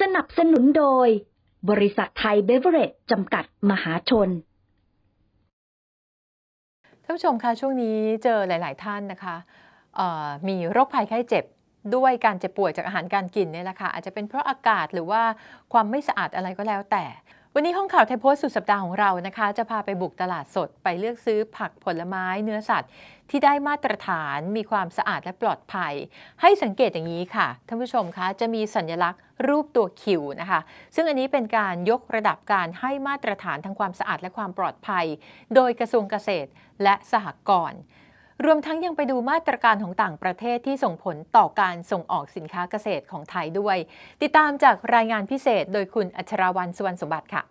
สนับสนุนโดย บริษัทไทยเบเวอร์เรจจำกัดมหาชน ท่านผู้ชมคะช่วงนี้เจอหลาย ๆ ท่านนะคะมีโรคภัยไข้เจ็บด้วยการเจ็บป่วยจากอาหารการกินเนี่ยแหละค่ะอาจจะเป็นเพราะอากาศหรือว่าความไม่สะอาดอะไรก็แล้วแต่ วันนี้ห้องข่าวไทยโพสต์สุดสัปดาห์ของเรานะคะ จะพาไปบุกตลาดสดไปเลือกซื้อผักผลไม้เนื้อสัตว์ ที่ได้มาตรฐานมีความสะอาดและปลอดภัย ให้สังเกตอย่างนี้ค่ะท่านผู้ชมคะจะมีสัญลักษณ์รูปตัวคิวนะคะ ซึ่งอันนี้เป็นการยกระดับการให้มาตรฐานทางความสะอาดและความปลอดภัย โดยกระทรวงเกษตรและสหกรณ์ รวมทั้งยังไปดูมาตรการของต่างประเทศที่ส่งผลต่อการส่งออกสินค้าเกษตรของไทยด้วย ติดตามจากรายงานพิเศษโดยคุณอัชราวันสุวรรณสมบัติค่ะ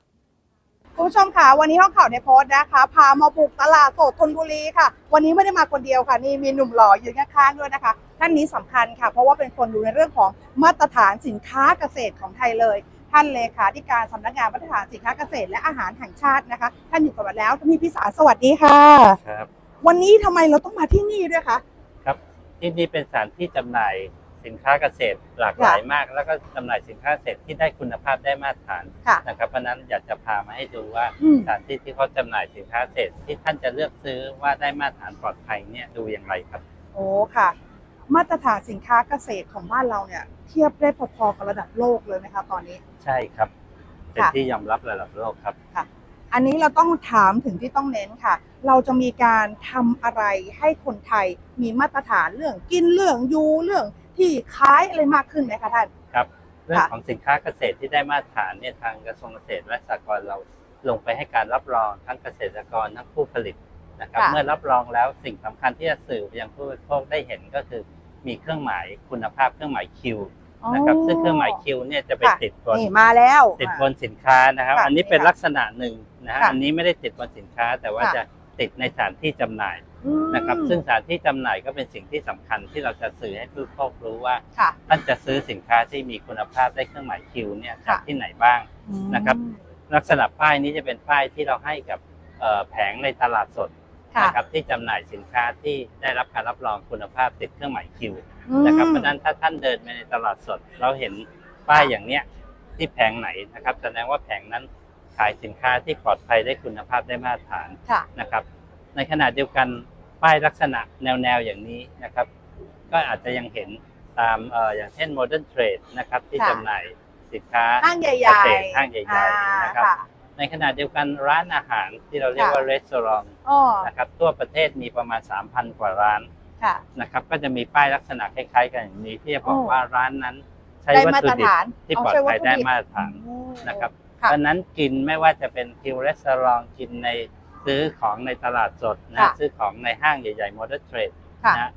คุณผู้ชมค่ะวันนี้ห้องข่าวในโพสต์นะคะ พามาบุกตลาดสดธนบุรีค่ะ วันนี้ไม่ได้มาคนเดียวค่ะ นี่มีหนุ่มหล่อยืนข้างๆด้วยนะคะท่านนี้สำคัญค่ะ เพราะว่าเป็นคนดูในเรื่องของมาตรฐานสินค้าเกษตรของไทยเลย ท่านเลขาธิการสำนักงานมาตรฐานสินค้าเกษตร และอาหารแห่งชาตินะคะ ท่านอยู่กับเราแล้วท่านพี่พิสารสวัสดีค่ะครับ วันนี้ทำไมเราต้องมาที่นี่ด้วยคะครับที่นี่เป็นสถานที่จำหน่ายสินค้าเกษตรหลากหลายมาก แล้วก็จำหน่ายสินค้าเกษตรที่ได้คุณภาพได้มาตรฐานค่ะนะครับเพราะฉะนั้นอยากจะพามาให้ดูว่าอืม สถานที่ที่เขาจำหน่ายสินค้าเกษตรที่ท่านจะเลือกซื้อว่าได้มาตรฐานปลอดภัยเนี่ยดูอย่างไรครับ โอ้ค่ะ มาตรฐานสินค้าเกษตรของบ้านเราเนี่ย เทียบได้พอๆกับระดับโลกเลยไหมคะตอนนี้ ใช่ครับ เป็นค่ะ ที่ยอมรับระดับโลกครับ อันนี้เราต้องถามถึงที่ต้องเน้นค่ะ เราจะมีการทำอะไรให้คนไทยมีมาตรฐานเรื่องกินเรื่องอยูเรื่องที่ขายอะไรมากขึ้นไหมคะท่านครับเรื่องค่ะของสินค้าเกษตรที่ได้มาตรฐานเนี่ยทางกระทรวงเกษตรและสหกรณ์เราลงไปให้การรับรองทั้งเกษตรกรทั้งผู้ผลิตนะครับค่ะเมื่อรับรองแล้วสิ่งสำคัญที่จะสื่อไปยังผู้บริโภคได้เห็นก็คือมีเครื่องหมายคุณภาพเครื่องหมายคิวนะครับซึ่งเครื่องหมายคิวเนี่ยจะไปค่ะติดบนนี่มาแล้วติดบนสินค้านะครับค่ะอันนี้เป็นนี่ค่ะลักษณะหนึ่ง นะฮะค่ะอันนี้ไม่ได้ติดบนสินค้า แต่ว่าค่ะ จะติดในสถานที่จำหน่ายอืมนะครับ ซึ่งสถานที่จำหน่ายก็เป็นสิ่งที่สำคัญที่เราจะสื่อให้ผู้บริโภครู้ว่า ค่ะ ท่านจะซื้อสินค้าที่มีคุณภาพได้เครื่องหมายคิวเนี่ยค่ะจากที่ไหนบ้างอืมนะครับลักษณะป้ายนี้จะเป็นป้ายที่เราให้กับเอ่อแผงในตลาดสดค่ะนะครับที่จำหน่ายสินค้าที่ได้รับการรับรองคุณภาพติดเครื่องหมายคิวอืมนะครับเพราะฉะนั้นถ้าท่านเดินไปในตลาดสด เราเห็นป้ายอย่างเนี้ยที่แผงไหนนะครับแสดงว่าแผงนั้น ขายสินค้าที่ปลอดภัยได้คุณภาพได้มาตรฐานค่ะนะครับ ในขณะเดียวกันป้ายลักษณะแนวๆอย่างนี้นะครับ ก็อาจจะยังเห็นตามเอ่ออย่างเช่น Modern Trade นะครับที่ค่ะ จำหน่ายสินค้าห้างใหญ่เกษตรๆห้างใหญ่อ่าๆนะครับค่ะในขณะเดียวกันร้านอาหารที่เราเรียกว่าค่ะรีสอร์ทอ๋อนะครับทั่วประเทศมีประมาณ 3,000 กว่าร้าน ค่ะ นะครับก็จะมีป้ายลักษณะคล้ายๆ กันอย่างนี้ที่จะบอกโอ้ว่าร้านนั้น ใช้ได้วัตมาถุตรดิบฐานที่เาปลอดใช้ภัยได้วัตถุมาตรฐานอืมนะครับค่ะ เพราะฉะนั้นกินไม่ว่าจะเป็นทิวรีสอร์ทกินในซื้อของในตลาดสดนะค่ะซื้อของในห้างใหญ่ๆ Modern Trade ค่ะนะ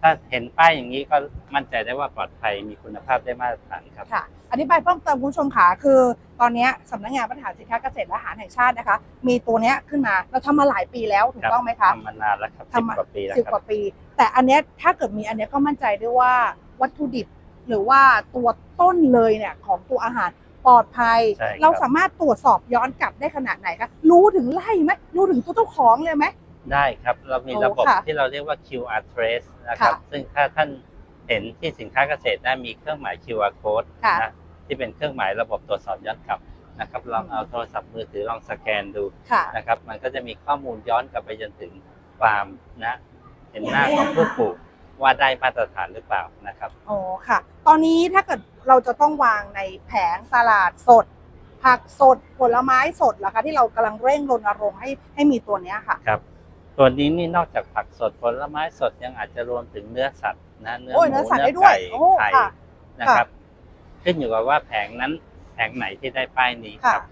ถ้าเห็นป้ายอย่างนี้ก็มั่นใจได้ว่าปลอดภัยมีคุณภาพได้มาตรฐานครับค่ะอธิบายเพิ่มเติมคุณผู้ชมค่ะคือ ตอนเนี้ยสำนักงานมาตรฐานสินค้าเกษตรและอาหารแห่งชาตินะคะ มีตัวเนี้ยขึ้นมาเราทำมาหลายปีแล้วถูกต้องไหมคะทำมานานแล้วครับสิบทำมากว่าปีแล้วสิบคกรับว่าปี แต่อันเนี้ยถ้าเกิดมีอันเนี้ยก็มั่นใจได้ว่าวัตถุดิบหรือว่าตัวต้นเลยเนี่ยของตัวอาหาร ปลอดภัย ใช่ครับ เราสามารถตรวจสอบย้อนกลับได้ขนาดไหนคะรู้ถึงไล่ไหมรู้ถึงตัวเจ้าของเลยไหม ได้ครับ เรามีโอ้ระบบค่ะที่เราเรียกว่า QR trace นะครับ ค่ะซึ่งถ้าท่านเห็นที่สินค้าเกษตรนะมีเครื่องหมาย QR code ค่ะนะที่เป็นเครื่องหมายระบบตรวจสอบย้อนกลับนะครับลองอืม เอาโทรศัพท์มือถือลองสแกนดูค่ะ นะครับ มันก็จะมีข้อมูลย้อนกลับไปจนถึงฟาร์มนะ เห็นหน้าของผู้ปลูก ว่าได้มาตรฐานหรือเปล่านะครับ อ๋อค่ะ ตอนนี้ถ้าเกิดเราจะต้องวางในแผงตลาดสด ผักสดผลไม้สดล่ะคะที่เรากำลังเร่งรณรงค์ให้ให้มีตัวเนี้ยค่ะ ครับ ตัวนี้นี่นอกจากผักสดผลไม้สดยังอาจจะรวมถึงเนื้อสัตว์นะเนื้อหโอ้มูยเนื้อสัตว์เนื้ได้ด้วยไก่โอ้ไข่ค่ะนะครับ ขึ้นอยู่กับว่าแผงนั้นแผงไหนที่ได้ป้ายนี้คค่ะ รับ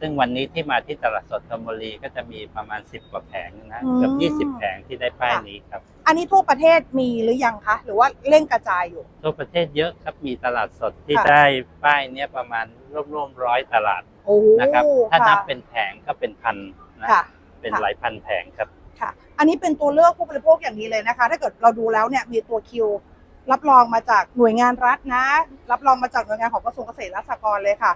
ซึ่งวันนี้ที่มาที่ตลาดสดธนบุรีก็จะมีประมาณ 10 กว่าแผงนะอืมเกือบ20 แผงที่ได้ป้ายนี้ครับ อันนี้ทั่วประเทศมีหรือยังคะ หรือว่าเร่งกระจายอยู่ ทั่วประเทศเยอะครับมีตลาดสดที่ค่ะ ได้ป้ายเนี้ยประมาณร่วมๆร้อยตลาดโอ้นะครับ ถ้าค่ะนับเป็นแผงก็เป็นพันนะค่ะ เป็นค่ะ หลายพันแผงครับ ค่ะ อันนี้เป็นตัวเลือกผู้บริโภคอย่างนี้เลยนะคะ ถ้าเกิดเราดูแล้วเนี่ยมีตัวคิว รับรองมาจากหน่วยงานรัฐนะ รับรองมาจากหน่วยงานของกระทรวงเกษตรและสหกรณ์เลยค่ะ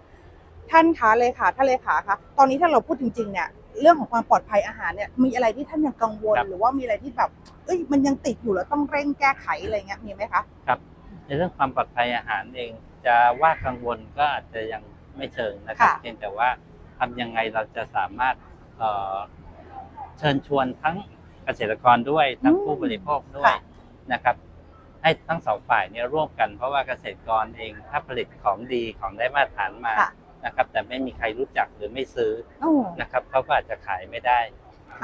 ท่านคะเลยค่ะท่านเลขาคะตอนนี้ถ้าเราพูดจริงๆเนี่ย เรื่องของความปลอดภัยอาหารเนี่ยมีอะไรที่ท่านยังกังวล ครับ หรือว่ามีอะไรที่แบบเอ้ยมันยังติดอยู่แล้วต้องเร่งแก้ไขอะไรเงี้ยมีไหมคะครับในเรื่องความปลอดภัยอาหารเอง จะว่ากังวลก็อาจจะยังไม่เชิงนะครับค่ะเพียงแต่ว่าทำยังไงเราจะสามารถเอ่อเชิญชวนทั้งเกษตรกรด้วยทั้งผู้บริโภคด้วยค่ะนะครับ ให้ทั้งสองฝ่ายเนี่ยร่วมกันเพราะว่าเกษตรกรเองถ้าผลิตของดีของได้มาตรฐานมา ค่ะ นะครับ แต่ไม่มีใครรู้จักหรือไม่ซื้อโอ้ นะครับเขาก็อาจจะขายไม่ได้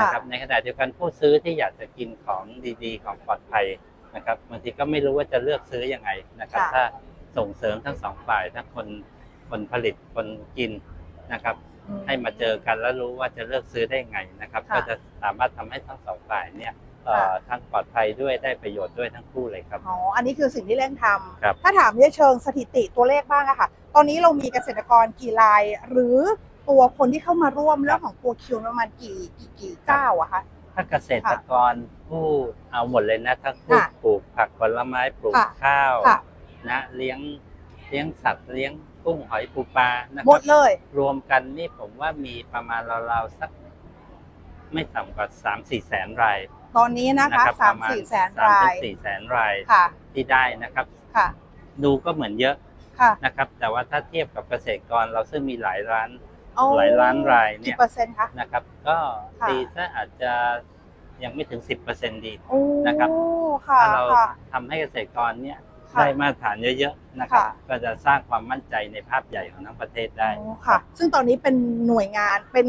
นะครับ ในขณะเดียวกันผู้ซื้อที่อยากจะกินของดีๆ ของปลอดภัยนะครับบางทีก็ไม่รู้ว่าจะเลือกซื้อยังไงนะครับ ค่ะ ถ้าส่งเสริมทั้งสองฝ่ายทั้งคนคนผลิตคนกินนะครับให้มาเจอกันแล้วรู้ว่าจะเลือกซื้อได้ยังไงนะครับ ค่ะ ก็จะสามารถทำให้ทั้งสองฝ่ายเนี่ย เอ่อค่ะทั้งปลอดภัยด้วยได้ประโยชน์ด้วยทั้งคู่เลยครับ อ๋อ อันนี้คือสิ่งที่เร่งทครับำ ถ้าถามในเชิงสถิติตัวเลขบ้างอะค่ะ ตอนนี้เรามีเกษตรกรกี่ราย หรือตัวคนที่เข้ามาร่วมเรื่องของตัวคิวประมาณกี่กี่กี่เจ้าอะคะ ถ้าเกษตรกรผู้เอาหมดเลยนะทั้งผู้ค่ะปลูกผักผลไม้ปลูกค่ะ ข้าวค่ะ นะเลี้ยงเลี้ยงสัตว์เลี้ยงกุ้งหอยปูปลานะคหมรัดเลย รวมกันนี่ผมว่ามีประมาณราวๆสัก ไม่ต่ำกว่าสามสี่แสนราย ตอนนี้นะคะรับสามประณสี่แสนสามราถึยงสี่แสนรายค่ะ ที่ได้นะครับ ค่ะ ดูก็เหมือนเยอะค่ะนะครับ แต่ว่าถ้าเทียบกับเกษตรกรเราซึ่งมีหลายร้านโอ้หลายล้านรายเนี่กี่ยเปอร์เซ็นต์คะ นะครับ ก็ค่ะ ตีซะอาจจะยังไม่ถึงสิบเปอร์เซ็นดี โอ้นะครับ ค่ะ ถ้าเราค่ะ ทำให้เกษตรกรเนี่ยค่ะได้มาตรฐานเยอะๆนะครับ ค่ะ ก็จะสร้างความมั่นใจในภาพใหญ่ของทั้งประเทศได้ โอ้ค่ะ ซึ่งตอนนี้เป็นหน่วยงานเป็น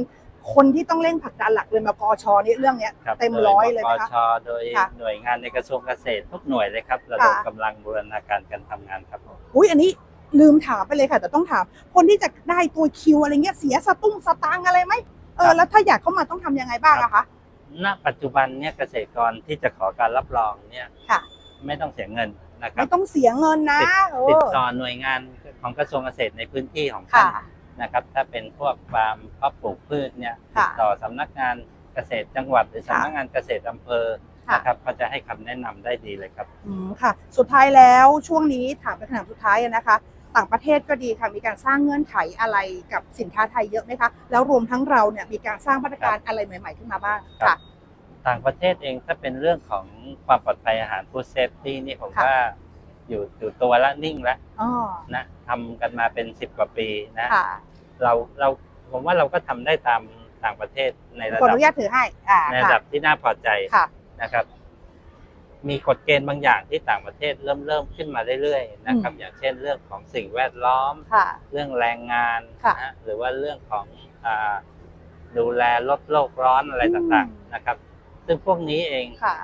คนที่ต้องเร่งผลักดันหลักเลยมากอชนี่เรื่องเนี้ยครับเต็มร้อยเลยโดไหมปคะ ชโดยค่ะหน่วยงานในกระทรวงเกษตรทุกหน่วยเลยครับระดมค่ะ กำลังบูรณาการกันทำงานครับอุ้ยอันนี้ลืมถามไปเลยค่ะ แต่ต้องถาม คนที่จะได้ตัวคิวอะไรเงี้ยเสียสตุ้งสตางค์อะไรไหมเอครัอบแล้วถ้าอยากเข้ามาต้องทำยังไงบ้างอะคะ ณปัจจุบันเนี่ยเกษตรกรที่จะขอการรับรองเนี่ยค่ะ ไม่ต้องเสียเงินนะครับไม่ต้องเสียเงินนะติดเอติดอ ต่อหน่วยงานของกระทรวงเกษตรในพื้นที่ของท่าค่ะ นนะครับ ถ้าเป็นพวกฟาร์มเพาะปลูกพืชเนี่ยติค่ะดต่อสำนักงานเกษตรจังหวัดหรือค่ะสำนักงานเกษตรอำเภอค่ะนะครับก็จะให้คำแนะนำได้ดีเลยครับอืมค่ะ สุดท้ายแล้วช่วงนี้ถามเป็นคำถามสุดท้ายอะนะคะ ต่างประเทศก็ดีค่ะมีการสร้างเงื่อนไขอะไรกับสินค้าไทยเยอะไหมคะแล้วรวมทั้งเราเนี่ยมีการสร้างมาตรการอะไรใหม่ ๆ ขึ้นมาบ้างครัค่ะบต่างประเทศเองถ้าเป็นเรื่องของความปลอดภัยอาหาร food safety นี่ผมค่ะว่า อยู่อยู่ตัวละนิ่งแล้วอ๋อนะทำกันมาเป็นสิบกว่าปีนะค่ะเราเราผมว่าเราก็ทำได้ตามต่างประเทศในระขออดับนุญาตถือให้อ่าในระค่ะดับที่น่าพอใจค่ะนะครับ มีกฎเกณฑ์บางอย่างที่ต่างประเทศเริ่มเริ่มขึ้นมาเรื่อยๆนะครับ อย่างเช่นเรื่องของสิ่งแวดล้อมค่ะเรื่องแรงงานค่ะนะฮะหรือว่าเรื่องของอาดูแลลดโลกร้อนอะไรต่างอืมๆนะครับ ซึ่งพวกนี้เองค่ะ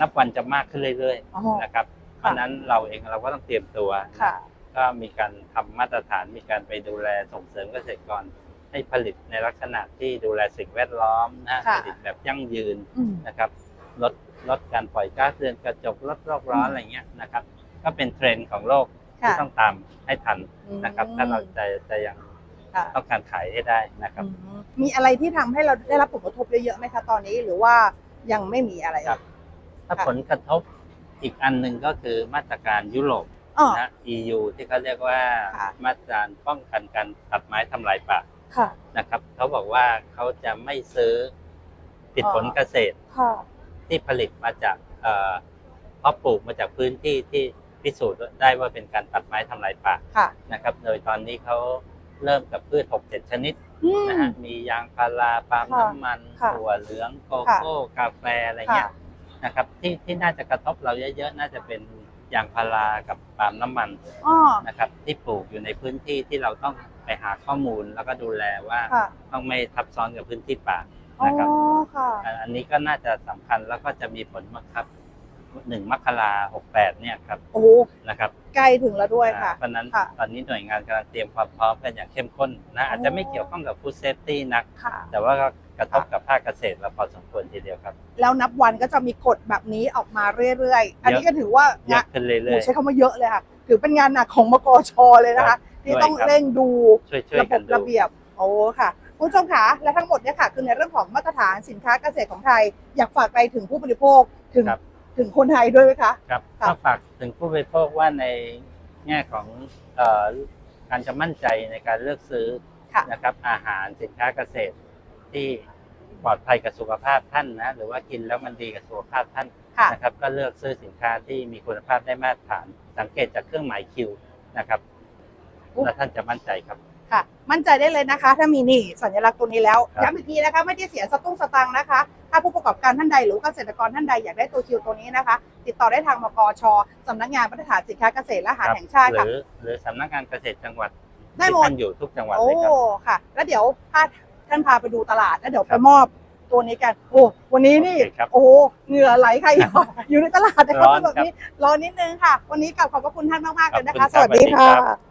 นับวันจะมากขึ้นเรื่อยอ๋อๆนะครับ เพราะฉะนั้นเราเองเราก็ต้องเตรียมตัวนะค่ะ ก็มีการทำมาตรฐานมีการไปดูแลส่งเสริมเกษตรกรให้ผลิตในลักษณะที่ดูแลสิ่งแวดล้อมนะค่ะผลิตแบบยั่งยืนอืมนะครับลดลดการปล่อยก๊าซเรือนกระจกลดโลกร้อนอืมอะไรเงี้ยนะครับ ก็เป็นเทรนด์ของโลกค่ะที่ต้องตามให้ทันนะครับ ถ้าเราจะจะยังค่ะต้องการขายให้ได้นะครับอืมมีอะไรที่ทำให้เราได้รับผลกระทบเยอะๆไหมคะตอนนี้หรือว่ายังไม่มีอะไรครับถ้าค่ะผลกระทบ อีกอันหนึ่งก็คือมาตรการยุโรปอ๋อ นะ EU ที่เขาเรียกว่าค่ะ มาตรการป้องกันการตัดไม้ทำลายป่าค่ะ นะครับเขาบอกว่าเขาจะไม่ซื้อผิดผลเกษตรค่ะ ที่ผลิตมาจากเอ่อเพาะปลูกมาจากพื้นที่ที่พิสูจน์ได้ว่าเป็นการตัดไม้ทำลายป่าค่ะ นะครับ โดยตอนนี้เขาเริ่มกับพืช6 7ชนิด อืม นะฮะมียางพาราปาล์มค่ะน้ำมันค่ะถั่วเหลืองโกค่ะโก้กาแฟอะไรเงี้ค่ะย นะครับที่ที่น่าจะกระทบเราเยอะๆ น่าจะเป็นยางพารากับปาล์มน้ำมันอ๋อ นะครับ ที่ปลูกอยู่ในพื้นที่ที่เราต้องไปหาข้อมูลแล้วก็ดูแลว่าค่ะ ต้องไม่ทับซ้อนกับพื้นที่ป่าอ๋อ นะครับค่ะ อันอันนี้ก็น่าจะสำคัญแล้วก็จะมีผลบังคับหนึ่งมกราหกแปดเนี่ยครับโอ้โหนะครับใกล้ถึงแล้วด้วยค่ะ อ่าเพราะฉะนั้นค่ะตอนนี้หน่วยงานกำลังเตรียมความพร้อมกันอย่างเข้มข้นนะอาจจะไม่เกี่ยวข้องกับ food safety นัก ค่ะ แต่ว่าก็ กระทบกับภาคเกษตรเราพอสมควรทีเดียวครับ แล้วนับวันก็จะมีกฎแบบนี้ออกมาเรื่อยๆ อันนี้เยอะก็ถือว่าเยอะขึ้นเรื่โอ้อยใช้คำว่าเยอะเลยค่ะถือเป็นงานหนักของมกชเลยนะครัคะบที่ต้องด้วยครับเร่งดูๆช่วยช่วยระบกันบดูระเบียบโอ้ค่ะคุณผู้ชมคะและทั้งหมดเนี่ยค่ะคือในเรื่องของมาตรฐานสินค้าเกษตรของไทย อยากฝากไปถึงผู้บริโภคถึงครับถึงคนไทยด้วยไหมคะครับครับก็ฝากถึงผู้บริโภคว่าในแง่ของเอ่อการจะมั่นใจในการเลือกซื้อค่ะนะครับอาหารสินค้าเกษตรที่ ปลอดภัยกับสุขภาพท่านนะหรือว่ากินแล้วมันดีกับสุขภาพท่านค่ะ นะครับก็เลือกซื้อสินค้าที่มีคุณภาพได้มาตรฐาน สังเกตจากเครื่องหมายคิวนะครับอุ๊ย และท่านจะมั่นใจครับ ค่ะ มั่นใจได้เลยนะคะ ถ้ามีนี่สัญลักษณ์ตัวนี้แล้วครับ ย้ำอีกทีนะคะ ไม่ได้เสียสตุ้งสตังค์นะคะ ถ้าผู้ประกอบการท่านใดหรือเกษตรกรท่านใดอยากได้ตัวคิวตัวนี้นะคะ ติดต่อได้ทางมกชสำนักงานมาตรฐานสินค้าเกษตรและอาหารครับแห่งชาติหค่ะ รือหรือสำนักงานเกษตรจังหวัดได้หมดที่ท่านอยู่ทุกจังหวัดโอ้เลยครับ ค่ะ แล้วเดี๋ยวพา ท่านพาไปดูตลาดแล้วเดี๋ยวคไปรับมอบตัวนี้กันโอ้วันนี้นี่โอเคครับโอ้เหงื่อไหลใครอยู่อยู่ในตลาดนะคร้รับอนแบบนี้รอนิดนึงค่ะ วันนี้กลับขอบพระคุณท่านมากๆเลยนะคะขอบคุณครับสวัสดีสวัสดีค่ะครับ